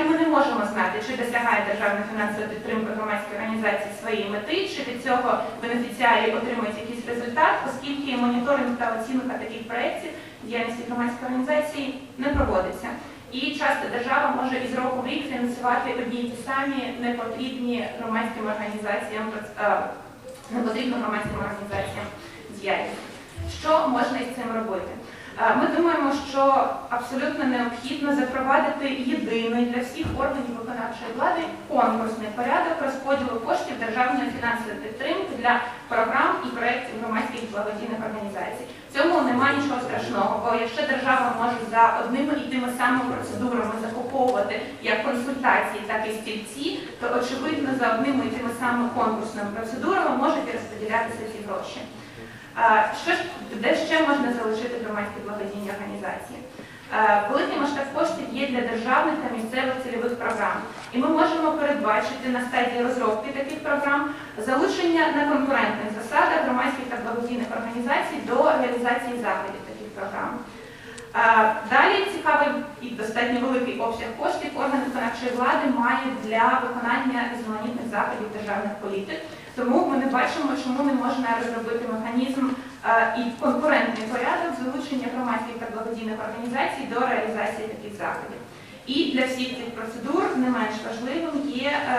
жаль, ми не можемо знати, чи досягає державна фінансова підтримка громадської організації своєї мети, чи від цього бенефіціарі отримують якийсь результат, оскільки моніторинг та оцінка таких проєктів діяльності громадської організації не проводиться. І часто держава може із року в рік фінансувати одні й ті самі непотрібні громадським організаціям, е, непотрібну громадським організаціям діяльність. Що можна із цим робити? Е, Ми думаємо, що абсолютно необхідно запровадити єдиний для всіх органів виконавчої влади конкурсний порядок розподілу коштів державної фінансової підтримки для програм і проєктів громадських благодійних організацій. В цьому немає нічого страшного, бо якщо держава може за одними і тими самими процедурами закуповувати як консультації, так і стільці, то очевидно за одними і тими самими конкурсними процедурами можуть розподілятися ці гроші. Що ж, де ще можна залишити громадські благодійні організації? Великий масштаб коштів є для державних та місцевих цільових програм, і ми можемо передбачити на стадії розробки таких програм залучення на конкурентних засадах громадських та благодійних організацій до реалізації заходів таких програм. Далі цікавий і достатньо великий обсяг коштів орган виконавчої влади має для виконання різноманітних заходів державних політик. Тому ми не бачимо, чому не можна розробити механізм е, і конкурентний порядок залучення громадських та благодійних організацій до реалізації таких заходів. І для всіх цих процедур не менш е,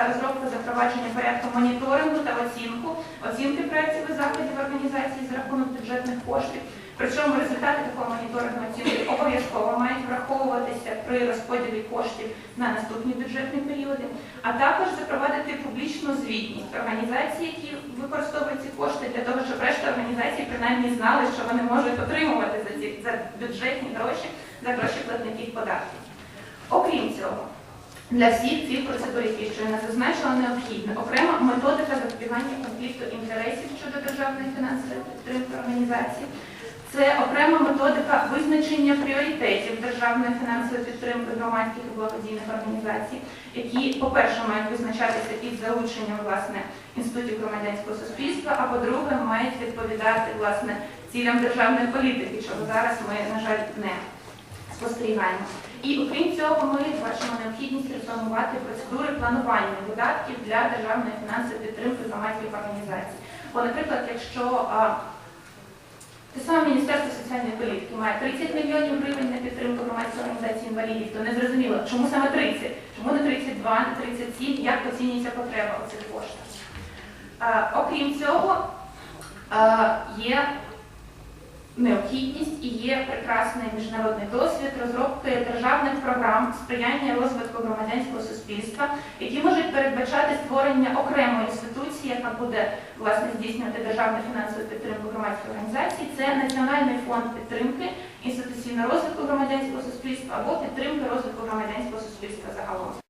розробка запровадження порядку моніторингу та оцінку, оцінки проєктів і заходів організації за рахунок бюджетних коштів. Причому результати такого моніторингу оцінки обов'язково мають враховуватися при розподілі коштів на наступні бюджетні періоди, а також запровадити публічну звітність організацій, які використовують ці кошти, для того, щоб решта організацій принаймні знали, що вони можуть отримувати за ці за бюджетні гроші, за гроші платників податків. Окрім цього, для всіх цих процедур, які щойно зазначила, необхідна окрема методика запобігання конфлікту інтересів щодо державної фінансової підтримки організації. Це окрема методика визначення пріоритетів державної фінансової підтримки громадських і благодійних організацій, які, по-перше, мають визначатися під залученням власне інститутів громадянського суспільства, а по-друге, мають відповідати власне цілям державної політики, чого зараз ми, на жаль, не спостерігаємо. І окрім цього, ми бачимо необхідність реформувати процедури планування видатків для державної фінансової підтримки громадських організацій. Бо, наприклад, якщо те саме Міністерство соціальної політики має 30 мільйонів гривень на підтримку громадської організації інвалідів, то не зрозуміло, чому саме 30, чому не 32, не 37, як оцінюється потреба у цих коштах. Окрім цього, є необхідність і є прекрасний міжнародний досвід розробки державних програм сприяння розвитку громадянського суспільства, які можуть передбачати створення окремої інституції, яка буде власне здійснювати державну фінансову підтримку громадської організації. Це Національний фонд підтримки інституційного розвитку громадянського суспільства або підтримки розвитку громадянського суспільства загалом.